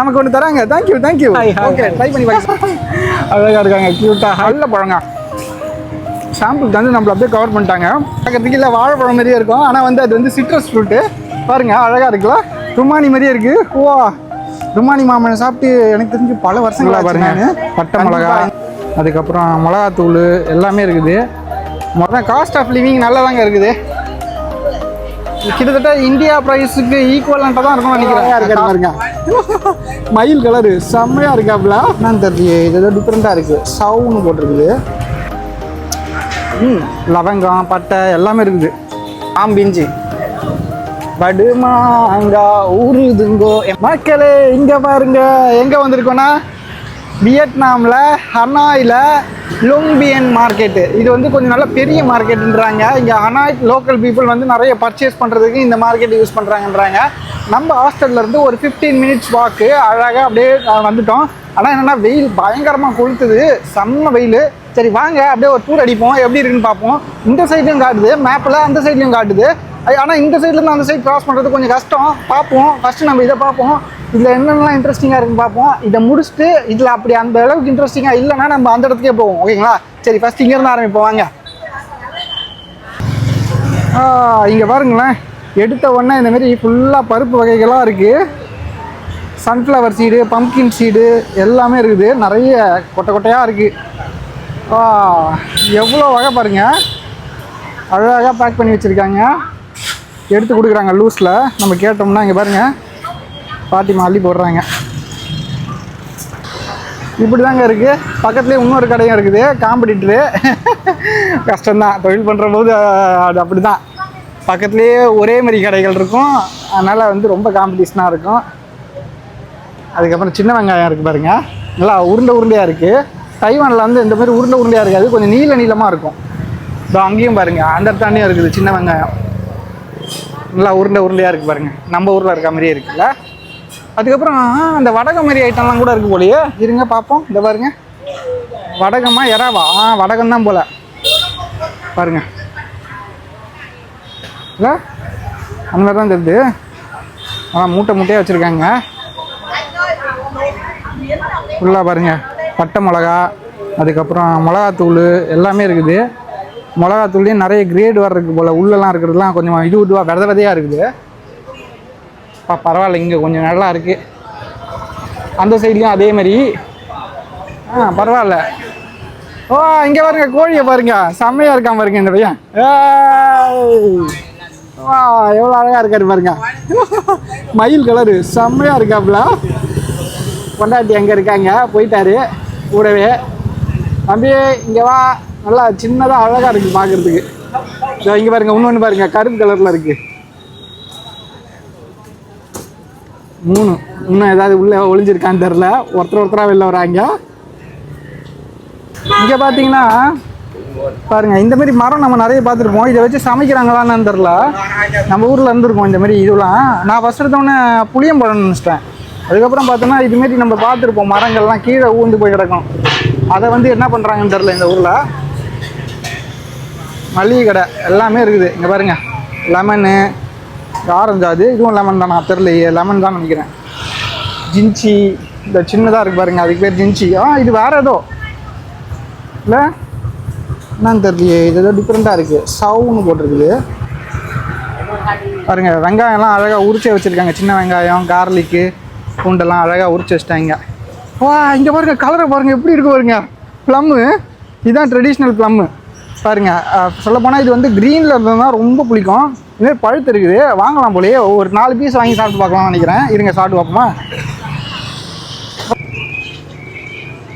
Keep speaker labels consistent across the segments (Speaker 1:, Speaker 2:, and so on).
Speaker 1: நமக்கு ஒன்று தராங்க. Thank you thank you okay. ட்ரை பண்ணி அழகாக இருக்காங்க க்யூட்டாக நல்ல பழங்க. சாம்பிள் வந்து நம்மள அப்படியே கவர் பண்ணிட்டாங்க. பார்க்கறதுக்கு இல்லை வாழைப்பழம் மாதிரியே இருக்கும். ஆனால் வந்து அது வந்து சிட்ரஸ் ஃப்ரூட்டு பாருங்க அழகாக இருக்குல்ல. ருமானி மாதிரியே இருக்கு. ஓ ருமானி மாம்பழம் சாப்பிட்டு எனக்கு தெரிஞ்சு பல வருஷங்களா பாருங்க பட்டை மிளகா. அதுக்கப்புறம் மிளகாத்தூள் எல்லாமே இருக்குது. மொத்தம் காஸ்ட் ஆஃப் லிவிங் நல்லா தாங்க இருக்குது. கிட்டத்தட்ட இந்தியா ப்ரைஸுக்கு ஈக்குவலண்ட்டாக தான் இருக்கும் நினைக்கிறேன். பாருங்க. மயில் கலரு. செம்மையாக இருக்காப்புல என்னன்னு தெரியல இது ஏதோ டிஃப்ரெண்ட்டாக இருக்குது சவுன்னு போட்டிருக்குது. ம் லவங்கம் பட்டை எல்லாமே இருக்குது. ஆம்பிஞ்சி படுமாங்கா ஊருதுங்கோ மக்களே இங்கே பாருங்க. எங்கே வந்திருக்கோன்னா வியட்நாமில் ஹனாயில் லோங்பியன் மார்க்கெட்டு இது வந்து கொஞ்சம் நல்ல பெரிய மார்க்கெட்டுன்றாங்க இங்கே ஹனாய் லோக்கல் பீப்புள் வந்து நிறைய பர்ச்சேஸ் பண்ணுறதுக்கு இந்த மார்க்கெட் யூஸ் பண்ணுறாங்கன்றாங்க நம்ம ஹாஸ்டல்லேருந்து ஒரு ஃபிஃப்டீன் மினிட்ஸ் வாக்கு அழகாக அப்படியே வந்துட்டோம். ஆனால் என்னென்னா வெயில் பயங்கரமாக கொளுத்துது. செம்ம வெயில். சரி வாங்க அப்படியே ஒரு டூர் அடிப்போம். எப்படி இருக்குன்னு பார்ப்போம். இந்த சைட்லையும் காட்டுது. மேப்பில் அந்த சைட்லையும் காட்டுது. ஆனால் இந்த சைட்லேருந்து அந்த சைடு கிராஸ் பண்ணுறது கொஞ்சம் கஷ்டம். பார்ப்போம். ஃபஸ்ட்டு நம்ம இதை பார்ப்போம். இதில் என்னென்னலாம் இன்ட்ரெஸ்டிங்காக இருக்குன்னு பார்ப்போம். இதை முடிச்சுட்டு இதில் அப்படி அந்த அளவுக்கு இன்ட்ரெஸ்டிங்காக இல்லைன்னா நம்ம அந்த இடத்துக்கே போவோம். ஓகேங்களா சரி ஃபஸ்ட் இங்கேருந்து ஆரம்பிப்போம். வாங்க. இங்கே பாருங்களேன். எடுத்த உடனே இந்தமாரி ஃபுல்லாக பருப்பு வகைகளாக இருக்குது சன்ஃப்ளவர் சீடு பம்கின் சீடு எல்லாமே இருக்குது. நிறைய கொட்டை கொட்டையாக இருக்குது எவ்வளோ வகை பாருங்க. அழகாக பேக் பண்ணி வச்சுருக்காங்க. எடுத்து கொடுக்குறாங்க லூஸில். நம்ம கேட்டோம்னா இங்கே பாருங்க. பாட்டி அள்ளி போடுறாங்க. இப்படி தாங்க இருக்குது பக்கத்துலேயே இன்னொரு கடையும் இருக்குது. காம்படிட்டரு கஷ்டம்தான். தொழில் பண்ணுற போது அது அப்படி தான் பக்கத்துலேயே ஒரே மாதிரி கடைகள் இருக்கும். அதனால் வந்து ரொம்ப காம்படிஷனாக இருக்கும். அதுக்கப்புறம் சின்ன வெங்காயம் இருக்குது பாருங்கள் நல்லா உருண்டை உருண்டையாக இருக்குது தைவானில் வந்து இந்த மாதிரி உருண்டை உருண்டையாக இருக்காது. கொஞ்சம் நீள நீளமாக இருக்கும். இதோ அங்கேயும் பாருங்கள் அந்த தாண்டியும் இருக்குது சின்ன வெங்காயம். நல்லா உருண்டை உருண்டையாக இருக்குது பாருங்கள் நம்ம ஊரில் இருக்க மாதிரியே இருக்குல்ல? அதுக்கப்புறம் அந்த வடகம் மாதிரி ஐட்டம்லாம் கூட இருக்குது போலயே. இருங்க பார்ப்போம். இந்த பாருங்க. வடகமா எறாவா? ஆ வடகம் தான் போல. பாருங்க. இல்லை? அந்த மாதிரி தான் தெரியுது. ஆனால் மூட்டை மூட்டையாக வச்சுருக்காங்க. ஃபுல்லாக பாருங்க. பட்டை மிளகா அதுக்கப்புறம் மிளகாத்தூள் எல்லாமே இருக்குது. மிளகாத்தூள்லேயும் நிறைய கிரேட் வர இருக்குது போல். உள்ளெல்லாம் இருக்கிறதுலாம் கொஞ்சம் இது இதுவாக வித விதையாக இருக்குது. பா பரவாயில்ல இங்கே கொஞ்சம் நல்லா இருக்குது அந்த சைட்லேயும் அதே மாதிரி. ஆ பரவாயில்ல. ஓ இங்கே பாருங்க கோழியை பாருங்க. செம்மையாக இருக்கான் பாருங்க இந்த பையன். ஏய். வா எவ்வளோ அழகாக இருக்காரு பாருங்க. மயில் கலரு செம்மையாக இருக்காப்புல. பொண்டாட்டி அங்கே இருக்காங்க? போயிட்டாரு. கூடவே. தம்பி இங்கே வா. நல்லா சின்னதாக அழகாக இருக்குது பார்க்குறதுக்கு இங்கே பாருங்க இன்னொன்று பாருங்க கருப்பு கலரில் இருக்குது மூணு. இன்னும் ஏதாவது உள்ளே ஒளிஞ்சிருக்கான்னு தெரில ஒருத்தர் ஒருத்தராக வெளில வராங்க. இங்கே பார்த்தீங்கன்னா பாருங்க இந்த மாதிரி மரம் நம்ம நிறைய பார்த்துருப்போம். இதை வச்சு சமைக்கிறாங்களான்னு தெரில நம்ம ஊரில் இருந்திருக்கோம் இந்த மாதிரி இதெல்லாம் நான் ஃபஸ்ட் எடுத்தோடனே புளியம்பழம்னு நினச்சிட்டேன். அதுக்கப்புறம் பார்த்தோன்னா இதுமாரி நம்ம பார்த்துருப்போம். மரங்கள்லாம் கீழே ஊந்து போய் கிடக்கும். அதை வந்து என்ன பண்ணுறாங்கன்னு தெரில இந்த ஊரில். மளிகை கடை எல்லாமே இருக்குது. இங்கே பாருங்க. லெமனு ஆரஞ்சு அது இதுவும் லெமன் தானா? தெரிலையே லெமன் தான் நினைக்கிறேன். ஜின்ச்சி இந்த சின்னதாக இருக்கு பாருங்க. அதுக்கு பேர் ஜின்ச்சி ஆ இது வேறு ஏதோ. இல்லை? என்னன்னு தெரியலையே. இது ஏதோ டிஃப்ரெண்ட்டாக இருக்குது சவுன்னு போட்டிருக்குது. பாருங்க வெங்காயம்லாம் அழகாக உரிச்சே வச்சுருக்காங்க. சின்ன வெங்காயம் கார்லிக்கு பூண்டெல்லாம் அழகாக உரிச்சு வச்சிட்டாங்க. வா இங்கே பாருங்க கலரை பாருங்கள் எப்படி இருக்கு பாருங்க. ப்ளம்மு இதுதான் ட்ரெடிஷ்னல் ப்ளம்மு பாருங்க சொல்லப்போனால் இது வந்து க்ரீனில் இருந்ததுனா ரொம்ப பிடிக்கும் இதே பழுத்து இருக்குது. வாங்கலாம் போலயே ஒரு நாலு பீஸ் வாங்கி சாப்பிட்டு பார்க்கலாம்னு நினைக்கிறேன். இருங்க சாப்பிட்டு பார்ப்போமா.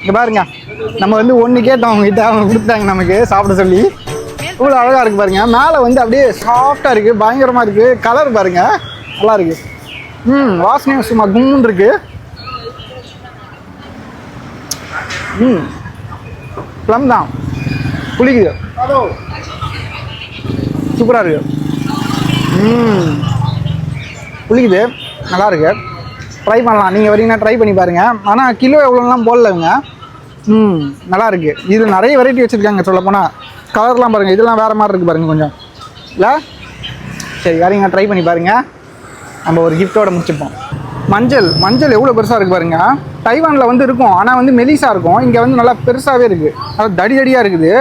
Speaker 1: இங்கே பாருங்க நம்ம வந்து ஒன்று கேட்டோம் அவங்ககிட்ட அவங்க கொடுத்தாங்க நமக்கு சாப்பிட சொல்லி. இவ்வளோ அழகாக இருக்குது பாருங்க. மேலே வந்து அப்படியே சாஃப்டாக இருக்குது பயங்கரமாக இருக்குது கலர் பாருங்க நல்லா இருக்குது ம் வாசனையும் சும்மா கும்முன்னு இருக்குது ம். ப்ளம் தான். புளிக்குது. சூப்பராக இருக்கு. ம். புளிக்குது. நல்லா இருக்கு. ட்ரை பண்ணலாம். நீங்கள் வரீங்கன்னா ட்ரை பண்ணி பாருங்க. ஆனால் கிலோ எவ்வளோலாம் போடலங்க ம். நல்லா இருக்கு. இதில் நிறைய வெரைட்டி வச்சுருக்காங்க சொல்லப் போனால் கலர்லாம் பாருங்கள் இதெல்லாம் வேறு மாதிரி இருக்குது பாருங்கள் கொஞ்சம். இல்லை? சரி வரீங்க. ட்ரை பண்ணி பாருங்க. நம்ம ஒரு கிஃப்ட்டோட முடிச்சுப்போம். மஞ்சள் மஞ்சள் எவ்வளோ பெருசாக இருக்கு பாருங்க. தைவானில் வந்து இருக்கும். ஆனால் வந்து மெலிசாக இருக்கும். இங்கே வந்து நல்லா பெருசாகவே இருக்குது அதாவது தடி தடியாக இருக்குது.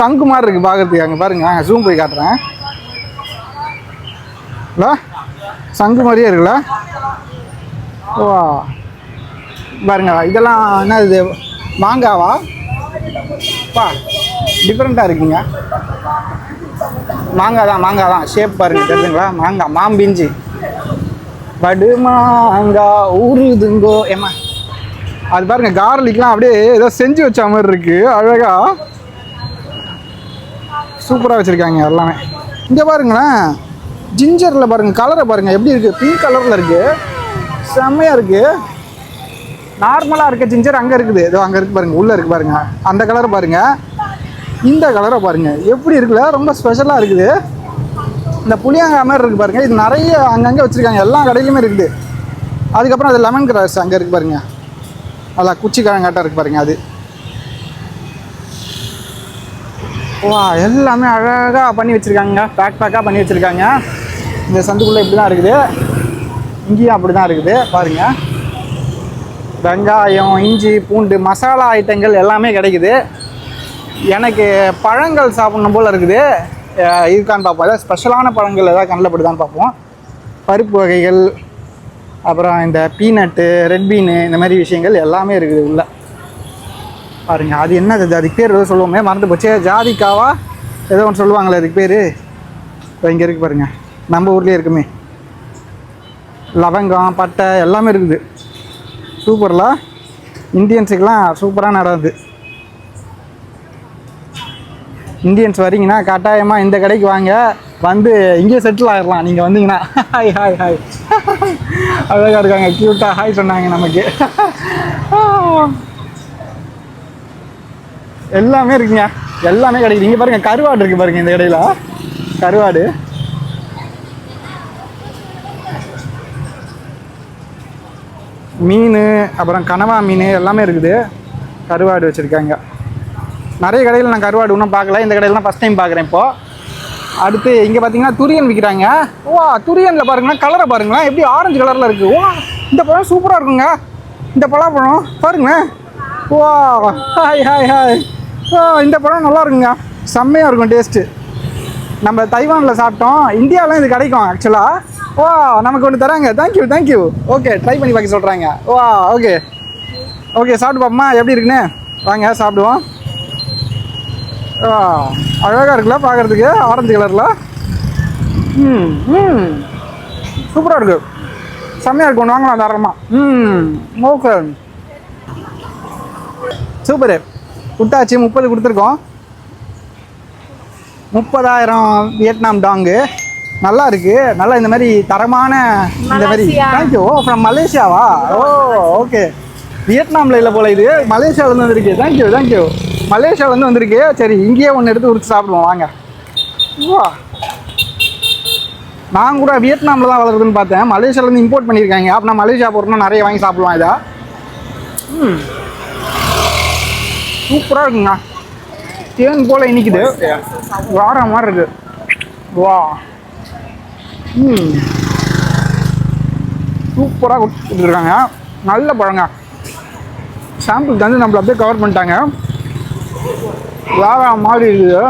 Speaker 1: சங்கு மாதிரி இருக்குது பார்க்குறதுக்கு அங்கே பாருங்க. ஜூம் போய் காட்டுறேன். இல்லை சங்கு மாதிரியே இருக்குல்ல? ஓ பாருங்க. இதெல்லாம் என்ன இது? மாங்காவா? பா டிஃப்ரெண்ட்டாக இருக்குங்க. மாங்காய் தான் மாங்காய் தான் ஷேப் பாருங்க. தெரியுதுங்களா? மாங்காய் மாம்பிஞ்சி. படு உருதுங்கோ ஊறுதுங்கோ. ஏமா அது பாருங்க கார்லிக்லாம் அப்படியே ஏதோ செஞ்சு வச்ச மாதிரி இருக்கு. அழகா. சூப்பராக வச்சுருக்காங்க எல்லாமே. இங்கே பாருங்களேன் ஜிஞ்சரில் பாருங்கள் கலரை பாருங்கள் எப்படி இருக்குது பிங்க் கலரில் இருக்குது செம்மையாக இருக்குது நார்மலாக இருக்க ஜிஞ்சர் அங்கே இருக்குது. ஏதோ அங்கே இருக்குது பாருங்கள் உள்ளே இருக்குது பாருங்கள் அந்த கலரை பாருங்கள் இந்த கலரை பாருங்கள் எப்படி இருக்குல்ல? ரொம்ப ஸ்பெஷலாக இருக்குது. இந்த புளியங்காய் மாதிரி இருக்குது பாருங்கள் இது நிறைய அங்கங்கே வச்சுருக்காங்க. எல்லா கடையிலுமே இருக்குது. அதுக்கப்புறம் அது லெமன் கிராஸ் அங்கே இருக்குது பாருங்கள் அதான் குச்சி கிழங்காட்டம் இருக்குது பாருங்கள் அது. வா எல்லாமே அழகாக பண்ணி வச்சுருக்காங்க. பேக் பேக்காக பண்ணி வச்சுருக்காங்க. இந்த சந்துக்குள்ளே இப்படி தான் இருக்குது. இங்கேயும் அப்படி தான் இருக்குது. பாருங்க. வெங்காயம் இஞ்சி பூண்டு மசாலா ஐட்டங்கள் எல்லாமே கிடைக்குது. எனக்கு பழங்கள் சாப்பிட்ணும் போல் இருக்குது. இருக்கான்னு பார்ப்போம். அதாவது ஸ்பெஷலான பழங்கள் ஏதாவது கண்ணில் படுதான்னு பார்ப்போம். பருப்பு வகைகள் அப்புறம் இந்த பீனட்டு ரெட் பீனு இந்த மாதிரி விஷயங்கள் எல்லாமே இருக்குது உள்ளே. பாருங்க அது என்ன அது அதுக்கு பேர் ஏதோ சொல்லுவோமே மறந்து போச்சு. ஜாதிக்காவா? ஏதோ ஒன்று சொல்லுவாங்களே அதுக்கு பேர். இப்போ இங்கே இருக்கு பாருங்கள் நம்ம ஊர்லேயே இருக்குமே. லவங்கம் பட்டை எல்லாமே இருக்குது. சூப்பரில்? இந்தியன்ஸுக்கெலாம் சூப்பராக நடந்தது இந்தியன்ஸ் வரீங்கன்னா கட்டாயமாக இந்த கடைக்கு வாங்க. வந்து இங்கேயே செட்டில் ஆகிடலாம் நீங்கள் வந்தீங்கன்னா. ஹாய் ஹாய் ஹாய் அழகாக இருக்காங்க. க்யூட்டாக ஹாய் சொன்னாங்க நமக்கு. எல்லாமே இருக்குங்க. எல்லாமே கிடைக்குது. இங்கே பாருங்க கருவாடு இருக்குது பாருங்கள் இந்த கடையில். கருவாடு. மீன் அப்புறம் கனவா மீன் எல்லாமே இருக்குது. கருவாடு வச்சுருக்காங்க. நிறைய கடையில் நான் கருவாடு இன்னும் பார்க்கல. இந்த கடையில் தான் ஃபஸ்ட் டைம் பார்க்குறேன் இப்போ. அடுத்து இங்கே பார்த்தீங்கன்னா துரியன் விற்கிறாங்க வா துரியனில் பாருங்களேன் கலரை பாருங்களேன். எப்படி ஆரஞ்சு கலரில் இருக்குது வா இந்த பழம் சூப்பராக இருக்குங்க. இந்த பலாப்பழம் பாருங்களேன். வா ஹாய் ஹாய் ஹாய் ஓ இந்த பழம் நல்லா இருக்குங்க. செம்மையாக இருக்கும் டேஸ்ட்டு நம்ம தைவானில் சாப்பிட்டோம். இந்தியாவிலாம் இது கிடைக்கும் ஆக்சுவலாக வா நமக்கு ஒன்று தராங்க. தேங்க்யூ தேங்க்யூ ஓகே ட்ரை பண்ணி பார்க்க சொல்கிறாங்க வா ஓகே ஓகே சாப்பிட்டு பாப்போமா எப்படி இருக்குன்னு? வாங்க சாப்பிடுவோம். அழகாக இருக்குல்ல பார்க்குறதுக்கு ஆரஞ்சு கலரில் ம் ம். சூப்பராக இருக்கு. செம்மையாக இருக்கும் வாங்கலாம் தாராளமாக ம். ஓகே. சூப்பரு. கொடுத்தாச்சு முப்பது கொடுத்துருக்கோம். முப்பதாயிரம் வியட்நாம் டாங்கு. நல்லா இருக்கு. நல்லா இந்த மாதிரி தரமான இந்த மாதிரி. தேங்க்யூ ஃப்ரம் மலேசியாவா? ஓ ஓகே வியட்நாமில் இல்லை போல இது. மலேசியாவிலேருந்து வந்திருக்கு. தேங்க்யூ தேங்க்யூ மலேசியாவிலேருந்து வந்திருக்கு. சரி இங்கேயே ஒன்று எடுத்து உரிச்சு சாப்பிடுவோம் வாங்க. வா. நான் கூட வியட்நாமில் தான் வளருதுன்னு பார்த்தேன். மலேசியாவிலேருந்து இம்போர்ட் பண்ணியிருக்காங்க. அப்போ நான் மலேசியா போகிறோம்னா நிறைய வாங்கி சாப்பிடுவோம் இதை. ம். சூப்பராக இருக்குங்க. தேன் போல் இனிக்குது. வார மாதிரி இருக்குது வா. ம். சூப்பராக கொடுத்துருக்காங்க நல்ல பழங்க. சாம்பிள் தந்து நம்மள அப்படியே கவர் பண்ணிட்டாங்க. வேற மாதிரி இருக்குது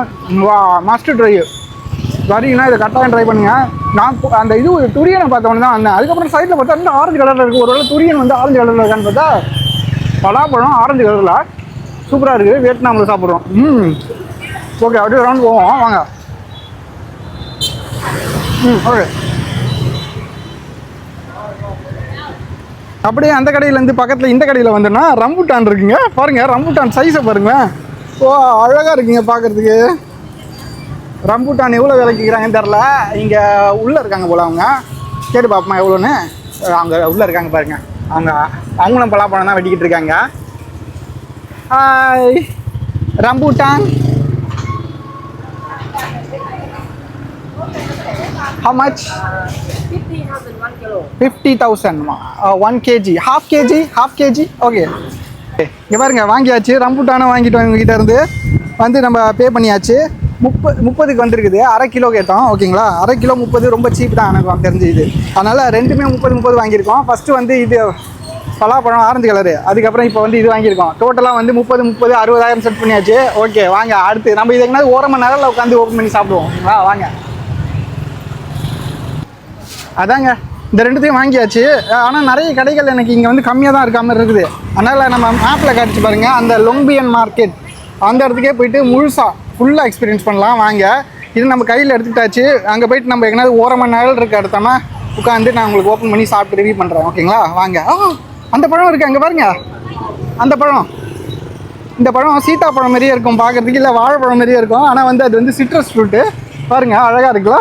Speaker 1: வா மாஸ்டர் ட்ரை வரீங்கன்னா இதை கரெக்டாக ட்ரை பண்ணுங்க. நான் அந்த இது ஒரு துரியனை பார்த்தவொடனே தான் வந்தேன். அதுக்கப்புறம் சைடில் பார்த்தா இன்னும் ஆரஞ்சு கலரில் இருக்குது ஒரு வேளை துரியன் வந்து ஆரஞ்சு கலரில் இருக்கான்னு பார்த்தா பலாப்பழம் ஆரஞ்சு கலரில் சூப்பராக இருக்குது வியட்நாமில் சாப்பிட்றோம். ம். ஓகே அப்படியே ரவுண்ட் போவோம். வாங்க. ம் ஓகே அப்படியே அந்த கடையிலேருந்து பக்கத்தில் இந்த கடையில் வந்தோன்னா ரம்புட்டான் இருக்குங்க. பாருங்கள் ரம்புட்டான் சைஸை பாருங்களேன் ஓ அழகாக இருக்குங்க பார்க்குறதுக்கு ரம்புட்டான் எவ்வளோ விலைக்கு தெரில இங்கே உள்ளே இருக்காங்க போல் அவங்க. கேட்டு பார்ப்போமா எவ்வளோன்னு? அவங்க உள்ளே இருக்காங்க பாருங்கள் அவங்க அவங்களும் பலாப்பழம் தான் வெட்டிக்கிட்டு இருக்காங்க. Hi rambutan. How much?
Speaker 2: 50,000 one kilo.
Speaker 1: Fifty thousand one KG half KG half KG okay இங்கே பாருங்க வாங்கியாச்சு. ரம்புட்டானும் வாங்கிட்டோம் இவங்ககிட்ட இருந்து. வந்து நம்ம பே பண்ணியாச்சு. முப்பது முப்பதுக்கு வந்துருக்குது. அரை கிலோ கேட்டோம் ஓகேங்களா அரை கிலோ முப்பது ரொம்ப சீப் தான் எனக்கு தெரிஞ்சு இது. அதனால் ரெண்டுமே முப்பது முப்பது வாங்கியிருக்கோம். ஃபஸ்ட்டு வந்து இது பலாப்பழம் ஆரஞ்சு கலரு அதுக்கப்புறம் இப்போ வந்து இது வாங்கியிருக்கோம். டோட்டலாக வந்து முப்பது முப்பது அறுபதாயிரம் செட் பண்ணியாச்சு. ஓகே வாங்க அடுத்து. நம்ம இது எங்கேயாவது ஓரமாக நேரம் உட்காந்து ஓப்பன் பண்ணி சாப்பிடுவோம். ஓகேங்களா வாங்க. அதாங்க. இந்த ரெண்டுத்தையும் வாங்கியாச்சு. ஆனால் நிறைய கடைகள் எனக்கு இங்கே வந்து கம்மியாக தான் இருக்காமல் இருக்குது. அதனால் நம்ம மேப்பில் காட்டிச்சு பாருங்கள் அந்த லொம்பியன் மார்க்கெட் அந்த இடத்துக்கே போயிட்டு முழுசாக ஃபுல்லாக எக்ஸ்பீரியன்ஸ் பண்ணலாம் வாங்க. இது நம்ம கையில் எடுத்துக்கிட்டாச்சு. அங்கே போயிட்டு நம்ம எங்கேயாவது ஓரமாக நிழல் இருக்க இடத்தமா உட்காந்து நான் உங்களுக்கு ஓப்பன் பண்ணி சாப்பிட்டு ரிவ்யூ பண்ணுறேன் ஓகேங்களா வாங்க. அந்த பழம் இருக்குது அங்கே பாருங்க. அந்த பழம். இந்த பழம் சீத்தாப்பழம் மாதிரியே இருக்கும் பார்க்குறதுக்கு இல்லை வாழைப்பழம் மாதிரியே இருக்கும். ஆனால் வந்து அது வந்து சிட்ரஸ் ஃப்ரூட்டு பாருங்கள் அழகாக இருக்குல்ல?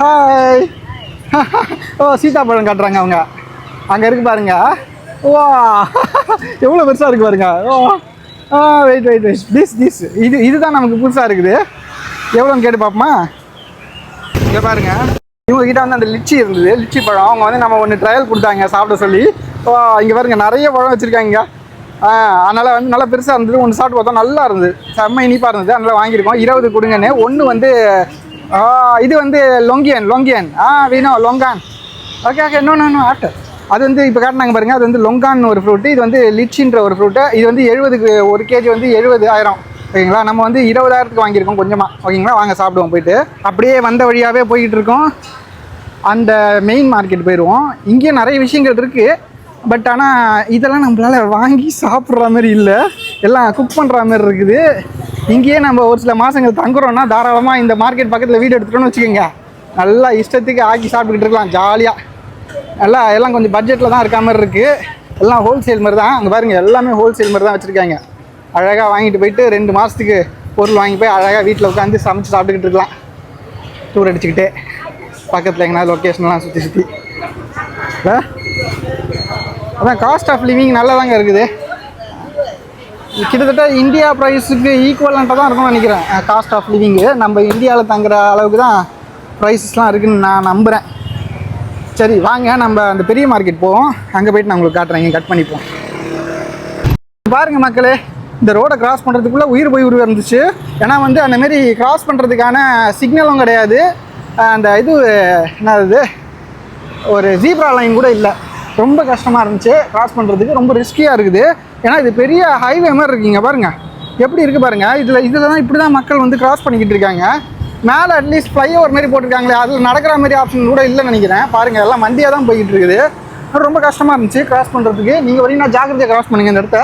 Speaker 1: ஹாய் ஓ சீதாப்பழம் காட்டுறாங்க அவங்க. அங்கே இருக்கு பாருங்க. வா. எவ்வளோ பெருசாக இருக்கு பாருங்க. ஓ. ஆ wait wait wait this this இது இதுதான் நமக்கு புதுசாக இருக்குது. எவ்வளோன்னு கேட்டு பார்ப்போமா இங்கே பாருங்க. இவங்க கிட்ட வந்து அந்த லிச்சி இருந்தது. லிச்சி பழம். அவங்க வந்து நம்ம ஒன்று ட்ரையல் கொடுத்தாங்க சாப்பிட சொல்லி. ஓ இங்கே பாருங்க. நிறைய பழம் வச்சுருக்காங்க ஆ அதனால் வந்து நல்லா பெருசாக இருந்தது. ஒன்று சாப்பிட்டு பார்த்தோம் நல்லா இருந்தது. செம்ம இனிப்பாக இருந்தது. அதனால் வாங்கியிருக்கோம். இருபது கொடுங்கன்னு. ஒன்று வந்து இது வந்து லொங்கியன் லொங்கியன். ஆ வீணோ லொங்கான். ஓகே ஓகே இன்னொன்று ஆஃப்டர் அது வந்து இப்போ காட்டினாங்க பாருங்கள் அது வந்து லொங்கான் ஒரு ஃப்ரூட்டு இது வந்து லிச்சின்ற ஒரு ஃப்ரூட்டு இது வந்து எழுபதுக்கு ஒரு கேஜி வந்து எழுபது ஆயிரம் ஓகேங்களா? நம்ம வந்து இருபதாயிரத்துக்கு வாங்கியிருக்கோம் கொஞ்சமாக ஓகேங்களா? வாங்க சாப்பிடுவோம் போயிட்டு. அப்படியே வந்த வழியாகவே போய்கிட்டு இருக்கோம். அந்த மெயின் மார்க்கெட் போயிடுவோம் இங்கேயும் நிறைய விஷயங்கள் இருக்குது பட் ஆனால் இதெல்லாம் நம்மளால வாங்கி சாப்பிட்ற மாதிரி இல்லை. எல்லாம் குக் பண்ணுற மாதிரி இருக்குது. இங்கேயே நம்ம ஒரு சில மாதங்கள் தங்குறோம்னா தாராளமாக இந்த மார்க்கெட் பக்கத்தில் வீடு எடுத்துட்டோம்னு வச்சுக்கோங்க. நல்லா இஷ்டத்துக்கு ஆக்கி சாப்பிட்டுக்கிட்டு இருக்கலாம் ஜாலியாக நல்லா எல்லாம் கொஞ்சம் பட்ஜெட்டில் தான் இருக்க மாதிரி இருக்குது எல்லாம் ஹோல்சேல் மாதிரி தான். அங்கே பாருங்கள் எல்லாமே ஹோல்சேல் மாதிரி தான் வச்சுருக்காங்க. அழகாக வாங்கிட்டு போயிட்டு ரெண்டு மாதத்துக்கு பொருள் வாங்கி போய் அழகாக வீட்டில் உட்காந்து சமைச்சு சாப்பிட்டுக்கிட்டு இருக்கலாம். டூர் அடிச்சுக்கிட்டு பக்கத்தில் எங்கன்னா லொக்கேஷன்லாம் சுற்றி சுற்றி அதான் காஸ்ட் ஆஃப் லிவிங் நல்லா தாங்க இருக்குது. கிட்டத்தட்ட இந்தியா ப்ரைஸுக்கு ஈக்குவலண்ட்டாக தான் இருக்கும்னு நினைக்கிறேன். காஸ்ட் ஆஃப் லிவிங்கு நம்ம இந்தியாவில் தங்குற அளவுக்கு தான் ப்ரைஸஸ்லாம் இருக்குதுன்னு நான் நம்புகிறேன் சரி வாங்க நம்ம அந்த பெரிய மார்க்கெட் போவோம். அங்கே போயிட்டு நான் உங்களுக்கு காட்டுறேன். இங்கே கட் பண்ணிப்போம். பாருங்கள் மக்களே இந்த ரோடை கிராஸ் பண்ணுறதுக்குள்ளே உயிர் போய் உருவாக இருந்துச்சு. ஏன்னா வந்து அந்தமாரி கிராஸ் பண்ணுறதுக்கான சிக்னலும் கிடையாது. அந்த இது என்னது ஒரு ஜீப்ரா லைன் கூட இல்லை. ரொம்ப கஷ்டமாக இருந்துச்சு. கிராஸ் பண்ணுறதுக்கு ரொம்ப ரிஸ்கியாக இருக்குது. ஏன்னா இது பெரிய ஹைவே மாதிரி இருக்கீங்க பாருங்கள் எப்படி இருக்குது பாருங்கள் இதில் இதில் தான் இப்படி தான் மக்கள் வந்து கிராஸ் பண்ணிக்கிட்டு இருக்காங்க. மேலே அட்லீஸ்ட் ஃப்ளைஓவர் மாதிரி போட்டிருக்காங்களே அதில் நடக்கிற மாதிரி ஆப்ஷன் கூட இல்லைன்னு நினைக்கிறேன். பாருங்கள் எல்லாம் வண்டியாக தான் போய்கிட்டு இருக்குது. ரொம்ப கஷ்டமாக இருந்துச்சு கிராஸ் பண்ணுறதுக்கு நீங்கள் வரீங்கன்னா ஜாக்கிரதையாக கிராஸ் பண்ணுங்க இந்த இடத்த.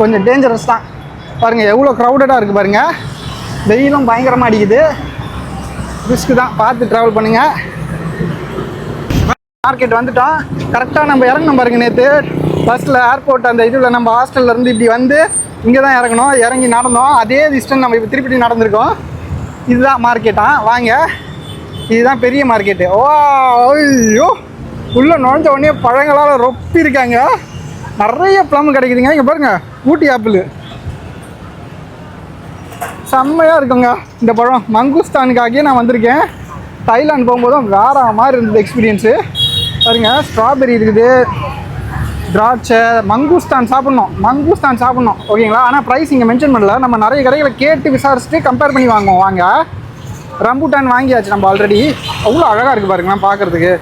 Speaker 1: கொஞ்சம் டேஞ்சரஸ் தான். பாருங்கள் எவ்வளோ க்ரௌடடாக இருக்குது பாருங்கள் வெயிலும் பயங்கரமாக அடிக்குது. ரிஸ்க்கு தான். பார்த்து ட்ராவல் பண்ணுங்கள் மார்க்கெட் வந்துட்டோம். கரெக்டாக நம்ம இறங்கணும் பாருங்க நேற்று பஸ்ஸில் ஏர்போர்ட் அந்த இதில் நம்ம ஹாஸ்டல்ல இருந்து இப்படி வந்து இங்கே தான் இறங்கணும் இறங்கி நடந்தோம். அதே டிஸ்டன்ஸ் நம்ம இப்போ திருப்பி நடந்திருக்கோம். இதுதான் மார்க்கெட்டா வாங்க. இதுதான் பெரிய மார்க்கெட்டு ஓ ஐயோ! உள்ளே நுழைஞ்ச உடனே பழங்களால் ரொப்பி இருக்காங்க. நிறைய ப்ளம் கிடைக்குதுங்க. இங்கே பாருங்கள் ஊட்டி ஆப்பிள் செம்மையாக இருக்குங்க இந்த பழம். மங்குஸ்தானுக்காகவே நான் வந்திருக்கேன். தைலாந்து போகும்போதும் வேற மாதிரி இருந்தது எக்ஸ்பீரியன்ஸு பாருங்க ஸ்ட்ராபெரி இருக்குது. திராட்சை மங்குஸ்தான் சாப்பிட்ணும். மங்குஸ்தான் சாப்பிட்ணும். ஓகேங்களா? ஆனால் ப்ரைஸ் இங்கே மென்ஷன் பண்ணல. நம்ம நிறைய கடைகளை கேட்டு விசாரிச்சுட்டு கம்பேர் பண்ணி வாங்குவோம். வாங்க. ரம்பூட்டான் வாங்கியாச்சு நம்ம ஆல்ரெடி அவ்வளோ அழகாக இருக்குது பாருங்களேன் பார்க்குறதுக்கு.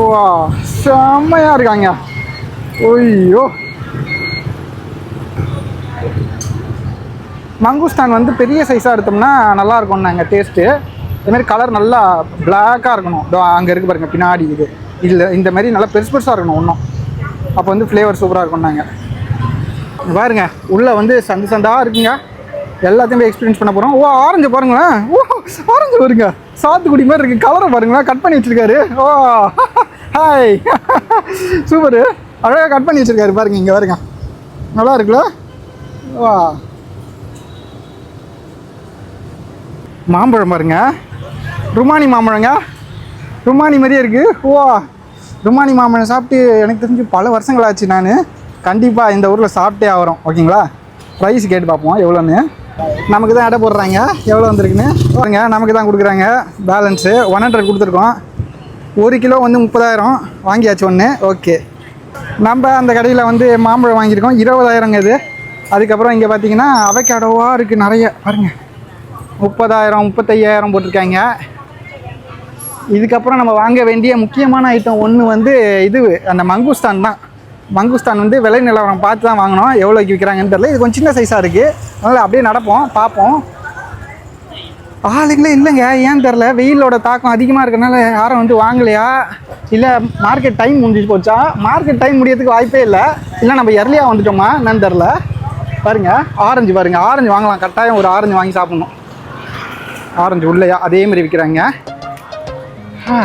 Speaker 1: ஓ செம்மையாக இருக்காங்க. ஐயோ. மங்குஸ்தான் வந்து பெரிய சைஸாக எடுத்தோம்னா நல்லா இருக்கும் நாங்கள் டேஸ்ட்டு இதுமாரி கலர் நல்லா பிளாக்காக இருக்கணும். அங்கே இருக்குது பாருங்கள் பின்னாடி இது. இல்லை இந்த மாதிரி நல்லா பெருசு பெருசாக இருக்கணும் ஒன்றும் அப்போ வந்து ஃப்ளேவர் சூப்பராக இருக்கும் நாங்கள் பாருங்க உள்ளே வந்து சந்து சந்தாக இருக்குங்க. எல்லாத்தையும் எக்ஸ்பீரியன்ஸ் பண்ண போகிறோம் ஓ ஆரஞ்சு பாருங்களேன் ஓ ஆரஞ்சு வருங்க. சாத்துக்குடி மாதிரி இருக்குது கலரை பாருங்களேன் கட் பண்ணி வச்சுருக்காரு. ஓ ஹாய் சூப்பரு அழகாக கட் பண்ணி வச்சிருக்காரு பாருங்க இங்கே பாருங்க. நல்லா இருக்குல்ல? வா. மாம்பழம் பாருங்க. ருமானி மாம்பழங்க. ருமானி மாதிரியே இருக்குது ஓ ருமானி மாம்பழம் சாப்பிட்டு எனக்கு தெரிஞ்சு பல வருஷங்கள் ஆச்சு நான். கண்டிப்பாக இந்த ஊரில் சாப்பிட்டே ஆகிறோம் ஓகேங்களா? ப்ரைஸ் கேட்டு பார்ப்போம். எவ்வளோன்னு. நமக்கு தான் எடை போடுறாங்க. எவ்வளோ வந்திருக்குன்னு. பாருங்க நமக்கு தான் கொடுக்குறாங்க பேலன்ஸு ஒன் ஹண்ட்ரட் கொடுத்துருக்கோம். ஒரு கிலோ வந்து முப்பதாயிரம். வாங்கியாச்சு ஒன்று ஓகே நம்ம அந்த கடையில் வந்து மாம்பழம் வாங்கியிருக்கோம். இருபதாயிரங்க இது. அதுக்கப்புறம் இங்கே பார்த்தீங்கன்னா அவக்காடோவாக இருக்குது நிறைய. பாருங்க. முப்பதாயிரம் முப்பத்தையாயிரம் போட்டிருக்காங்க. இதுக்கப்புறம் நம்ம வாங்க வேண்டிய முக்கியமான ஐட்டம் ஒன்று வந்து இது அந்த மங்குஸ்தான் தான். மங்குஸ்தான் வந்து விலை நிலவரம் பார்த்து தான் வாங்கணும் எவ்வளோக்கு விற்கிறாங்கன்னு தெரியல. இது கொஞ்சம் சின்ன சைஸாக இருக்குது அதனால் அப்படியே நடப்போம். பார்ப்போம். ஆளுங்களே இல்லைங்க. ஏன் தெரில வெயிலோட தாக்கம் அதிகமாக இருக்கிறனால யாரும் வந்து வாங்கலையா? இல்லை மார்க்கெட் டைம் முடிஞ்சு போச்சா? மார்க்கெட் டைம் முடியறதுக்கு வாய்ப்பே இல்லை. இல்லை நம்ம எர்லியாக வந்துட்டோமா? என்னன்னு தெரில பாருங்க. ஆரஞ்சு பாருங்க. ஆரஞ்சு வாங்கலாம். கட்டாயம் ஒரு ஆரஞ்சு வாங்கி சாப்பிட்ணும். ஆரஞ்சு உள்ளையா? அதே மாதிரி விற்கிறாங்க. ஆ